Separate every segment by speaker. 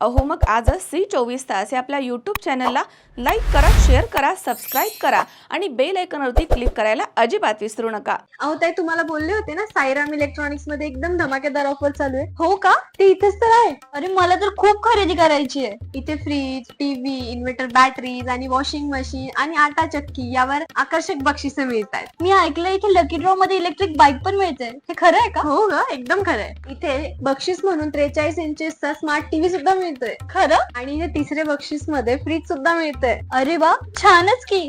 Speaker 1: अहो मग आजच सी चोवीस तास या आपल्या यूट्यूब चॅनलला लाईक करा शेअर करा सबस्क्राईब करा आणि बेल आयकॉनवरती क्लिक करायला अजिबात विसरू नका.
Speaker 2: अहो ताई तुम्हाला बोलले होते ना साईराम इलेक्ट्रॉनिक्समध्ये एकदम धमाकेदार ऑफर चालू आहे. हो का? ते इथेच तर आहे.
Speaker 3: अरे मला तर खूप खरेदी करायची आहे.
Speaker 2: इथे फ्रीज टीव्ही इन्व्हर्टर बॅटरीज आणि वॉशिंग मशीन आणि आटा चक्की यावर आकर्षक बक्षिसे मिळत आहेत
Speaker 3: मी ऐकलं इथे लकी ड्रॉ मध्ये इलेक्ट्रिक बाईक पण मिळते हे खरं आहे का?
Speaker 2: हो ग एकदम खरं आहे. इथे बक्षीस म्हणून त्रेचाळीस इंचेसचा स्मार्ट टीव्ही सुद्धा मिळतोय.
Speaker 3: खरं?
Speaker 2: आणि हे तिसरे बक्षीसमध्ये फ्रीज सुद्धा मिळतंय.
Speaker 3: अरे वा छानच की.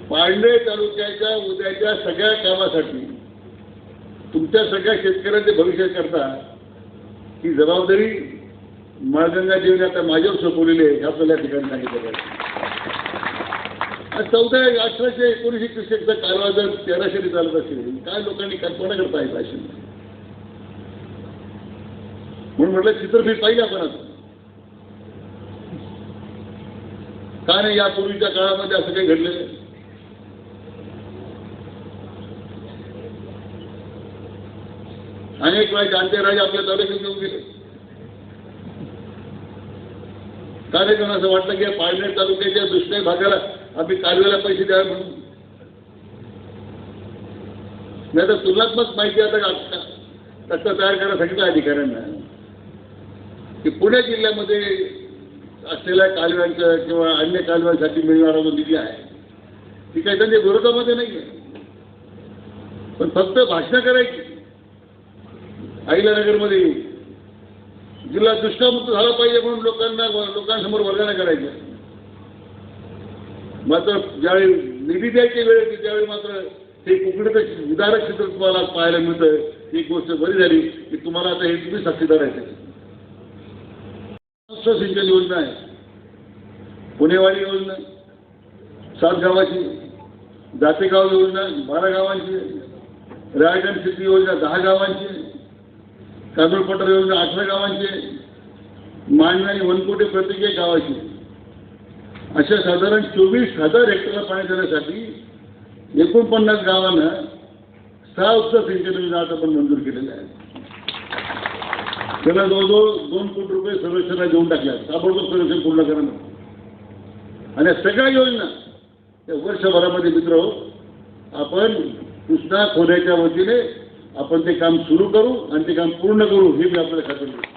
Speaker 4: पांढरे तालुक्याच्या उद्याच्या सगळ्या कामासाठी तुमच्या सगळ्या शेतकऱ्यांचे भविष्य करता ही जबाबदारी माळगंगा देवीने आता माझ्यावर सोपवलेली आहे आपल्याला ठिकाणी सांगितलं पाहिजे. चौदा अठराशे एकोणीसशे क्रिस्टचा कारवा जर तेराशे चालत असेल काय लोकांनी कल्पना करता येत असेल? म्हणून म्हटलं चित्रफित पाहिजे आपण आता. का नाही यापूर्वीच्या काळामध्ये असं काही घडलेलं आहे? अनेक वेळा जानते राजे आपल्या तालुक्यात येऊन गेले. कार्यक्रम असं वाटलं की या पालनेर तालुक्याच्या दुसऱ्या भागाला आम्ही कालव्याला पैसे द्यावे म्हणून. नाही तर तुलनात्मक माहिती आता का- तक्ता तयार करायला सांगितलं अधिकाऱ्यांना. की पुणे जिल्ह्यामध्ये असलेल्या कालव्यांचं किंवा अन्य कालव्यांसाठी मिळणारा जो निधी आहे ती काही त्यांच्या विरोधामध्ये नाही आहे पण फक्त भाषणं करायची. अहिल्यानगरमध्ये जिल्हा दुष्काळमुक्त झाला पाहिजे म्हणून लोकांना लोकांसमोर वर्गाने करायचं. मात्र ज्यावेळी निधी द्यायची वेळ येते त्यावेळी मात्र हे कुकडे उदाहरण क्षेत्र तुम्हाला पाहायला मिळतं ही गोष्ट बरी झाली की तुम्हाला आता हे तुम्ही साक्षीदार आहे. सिंचन योजना आहे. पुणेवाडी योजना सात गावाची जातेगाव योजना बारा गावांची रायगड सिटी योजना दहा गावांची काजूरपटर योजना अठरा गावांचे मांडणी आणि वनकोटे प्रत्येक एक गावाची. अशा साधारण चोवीस हजार हेक्टरला पाणी देण्यासाठी एकोणपन्नास गावांना सहा उत्तर सिंचन योजना आता पण मंजूर केलेल्या आहेत. त्याला जवळजवळ दोन कोटी रुपये सर्वेक्षणला देऊन टाकल्या ताबडतोब सर्वेक्षण पूर्ण करणं आणि या सगळ्या योजना त्या वर्षभरामध्ये मित्र आपण कृष्णा खोऱ्याच्या वतीने आपण ते काम सुरू करू आणि ते काम पूर्ण करू हे मी आपल्याला खात्री देतो.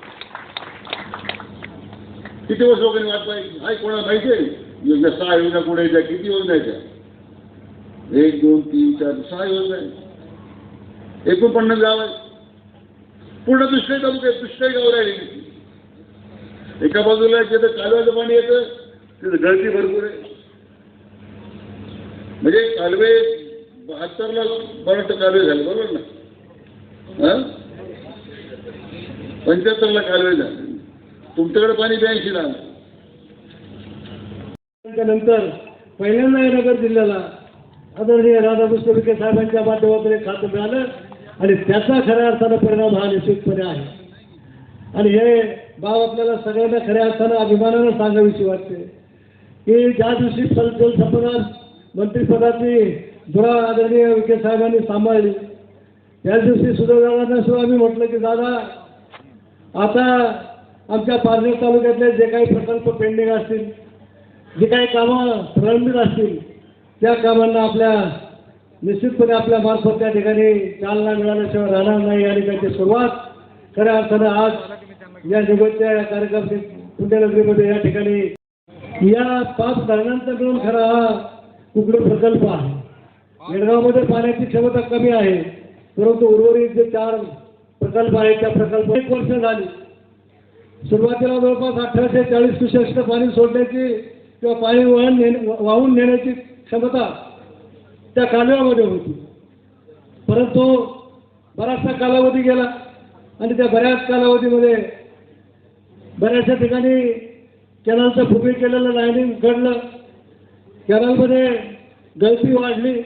Speaker 4: किती वर्ष लोकांनी वाट पाहिजे हाय कोणाला माहिती आहे? योजना सहा योजना कोणा येत्या किती योजना यायच्या एक दोन तीन चार सहा योजना आहे एकोणपन्नास गाव आहे पूर्ण दुष्काळी तालुका आहे दुष्काळी गाव राहिले एका बाजूला तिथं कालव्याचं पाणी येतं तिथं गळती भरपूर आहे. म्हणजे कालवे बहात्तरला बरं कालवे झाले बरोबर ना? पंच्याहत्तरला कालवे झाले तुमच्याकडे पाणी ब्याऐंशीला आलं.
Speaker 5: त्यानंतर पहिल्यांदा नगर जिल्ह्याला आदरणीय राधाकृष्ण विखे साहेबांच्या माध्यमातून एक खातं मिळालं आणि त्याचा खऱ्या अर्थानं परिणाम हा निश्चितपणे आहे. आणि हे बाब आपल्याला सगळ्यांना खऱ्या अर्थानं अभिमानानं सांगावीशी वाटते. की ज्या दिवशी जलसंपदा मंत्रिपदाची धुरा आदरणीय विखे साहेबांनी सांभाळली त्याच दिवशी सुदैवानं सुद्धा आम्ही म्हटलं की दादा आता आमच्या पारनेर तालुक्यातले जे काही प्रकल्प पेंडिंग असतील जी काही कामं प्रलंबित असतील त्या कामांना आपल्या निश्चितपणे आपल्या मार्फत त्या ठिकाणी चालना मिळाल्याशिवाय राहणार नाही आणि त्याची सुरुवात खऱ्या अर्थानं आज या निवडच्या या कार्यक्रम पुण्यनगरीमध्ये या ठिकाणी या पाच धरणांचा मिळून खरा हा कुकडे प्रकल्प आहे. येडगावमध्ये पाण्याची क्षमता कमी आहे. परंतु उर्वरित जे चार प्रकल्प आहेत त्या प्रकल्प एक वर्ष झाली. सुरुवातीला जवळपास अठराशे चाळीस क्युसेक्सचं पाणी सोडण्याची किंवा पाणी वाहून नेणे वाहून नेण्याची क्षमता त्या कालव्यामध्ये होती. परंतु बराचसा कालावधी गेला आणि त्या बऱ्याच कालावधीमध्ये बऱ्याचशा ठिकाणी कॅनलचं फुगे केलेलं लाईनिंग घडलं. कॅनलमध्ये गळती वाढली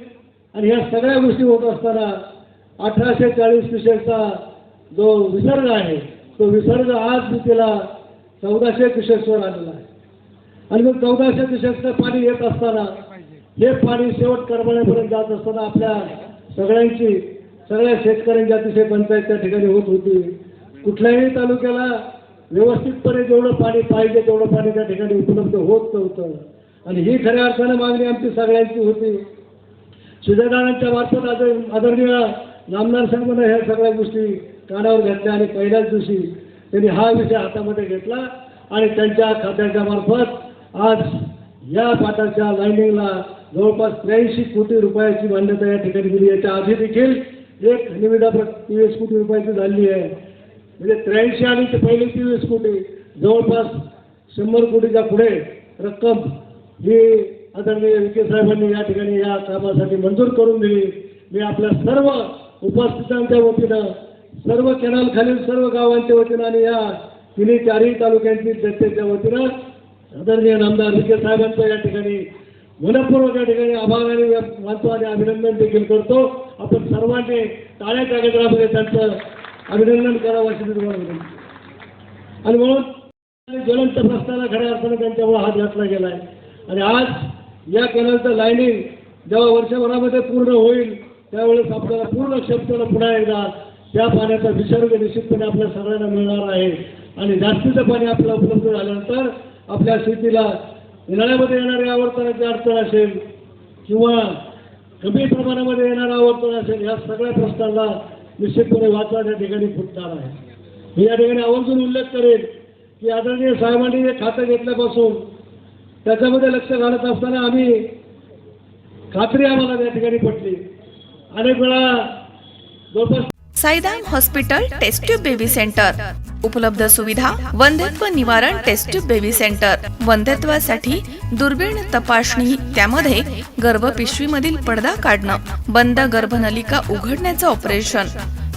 Speaker 5: आणि ह्या सगळ्या गोष्टी होत असताना अठराशे चाळीस क्युसेकचा जो विसर्ग आहे तो विसर्ग आज तिला चौदाशे क्युसेक्सवर आलेला आहे. आणि मग चौदाशे क्युसेक्सचं पाणी येत असताना हे पाणी शेवट करमाळ्यापर्यंत जात असताना आपल्या सगळ्यांची सगळ्या शेतकऱ्यांची अतिशय पंचायत त्या ठिकाणी होत होती. कुठल्याही तालुक्याला व्यवस्थितपणे जेवढं पाणी पाहिजे तेवढं पाणी त्या ठिकाणी उपलब्ध होत नव्हतं. आणि ही खऱ्या अर्थानं मागणी आमची सगळ्यांची होती. सुजयदारांच्या मार्फत आदर आदरणीय नामदार साहेबांना ह्या सगळ्या गोष्टी कानावर घेतल्या आणि पहिल्याच दिवशी त्यांनी हा विषय हातामध्ये घेतला आणि त्यांच्या खात्याच्या मार्फत आज या पाटाच्या लाईनिंगला जवळपास त्र्याऐंशी कोटी रुपयाची मान्यता या ठिकाणी दिली याच्या आधी देखील एक निविदा तेवीस कोटी रुपयाची झाली आहे. म्हणजे त्र्याऐंशी आणि ते पहिले तेवीस कोटी जवळपास शंभर कोटीच्या पुढे रक्कम ही आदरणीय विखे साहेबांनी या ठिकाणी या कामासाठी मंजूर करून दिली. मी आपल्या सर्व उपस्थितांच्या वतीनं सर्व कॅनल खालील सर्व गावांच्या वतीनं आणि या तिन्ही चारही तालुक्यांची जनतेच्या वतीनं आदरणीय नामदार विखे साहेबांचं या ठिकाणी मनपूर्वक या ठिकाणी आभार आणि मानतो आणि अभिनंदन देखील करतो. आपण सर्वांनी टाळ्या गजरामध्ये त्यांचं अभिनंदन करावं अशी निर्माण तुम्हाला आणि म्हणून ज्वलंत प्रश्नाला खऱ्या अर्थानं त्यांच्यामुळे हात घातला गेला आहे आणि आज या कॅनलचं लाईनिंग जेव्हा वर्षभरामध्ये पूर्ण होईल त्यावेळेस आपल्याला पूर्ण क्षेत्राला पुन्हा एकदा त्या पाण्याचा विसर्ग निश्चितपणे आपल्या सगळ्यांना मिळणार आहे. आणि जास्तीचं पाणी आपल्याला उपलब्ध झाल्यानंतर आपल्या शेतीला उन्हाळ्यामध्ये येणारी आवर्तनाची अडचण असेल किंवा कमी प्रमाणामध्ये येणारा आवर्तन असेल या सगळ्या प्रश्नांना निश्चितपणे वाचा त्या ठिकाणी फुटणार आहे. मी या ठिकाणी आवर्जून उल्लेख करेन की आदरणीय साहेबांनी जे खातं घेतल्यापासून त्याच्यामध्ये लक्ष घालत असताना आम्ही खात्री आम्हाला त्या ठिकाणी पटली. अनेक वेळा जवळपास
Speaker 1: Saidham hospital test tube baby centre. उपलब्ध सुविधा वंध्यत्व निवारण टेस्ट ट्यूब बेबी सेंटर. वंध्यत्वासाठी दुर्बीण तपासणी त्यामध्ये गर्भपिशवीमधील पडदा काढणं बंद गर्भनलिका उघडण्याचं ऑपरेशन.